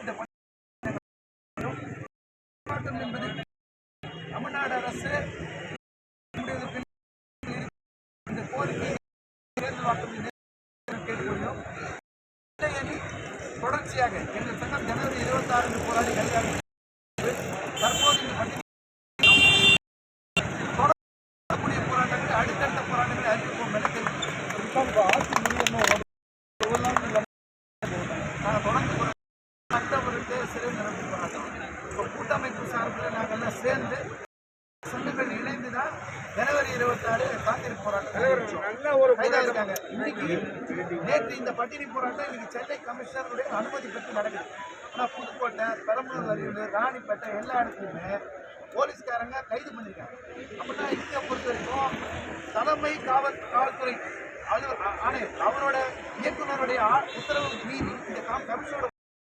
இந்த போராட்டம் என்பது தமிழ்நாடு அரசு இந்த கோரிக்கை தேர்தல் வாக்குறுதி கேட்டுக்கொள்கிறோம். தொடர்ச்சியாக எங்கள் சங்கம் ஜனவரி இருபத்தி ஆறு போராடி கையாளி தற்போது இந்த பட்டியல் தொடரக்கூடிய போராட்டங்கள் அடுத்த சட்டமன்றத்தை சிறை நிரப்பி போராட்டம் இப்போ கூட்டமைப்பு சார்பில் நாங்கள் எல்லாம் சேர்ந்து சங்கங்கள் இணைந்து தான் ஜனவரி இருபத்தாறு காங்கிரஸ் போராட்டம் கைதாயிருக்காங்க இன்னைக்கு நேற்று இந்த பட்டினி போராட்டம் இன்னைக்கு சென்னை கமிஷனருடைய அனுமதி பெற்று நடக்குது. ஆனால் புதுக்கோட்டை பெரம்பலூர் அருகில் ராணிப்பேட்டை எல்லா இடத்துலையுமே போலீஸ்காரங்க கைது பண்ணியிருக்காங்க அப்படின்னா இந்தியா பொறுத்த வரைக்கும் தலைமை காவல் காவல்துறை அலுவலர் ஆணையர் அவரோட இயக்குனருடைய ஆ- உத்தரவு மீறி இந்த கம்- கமிஷனோட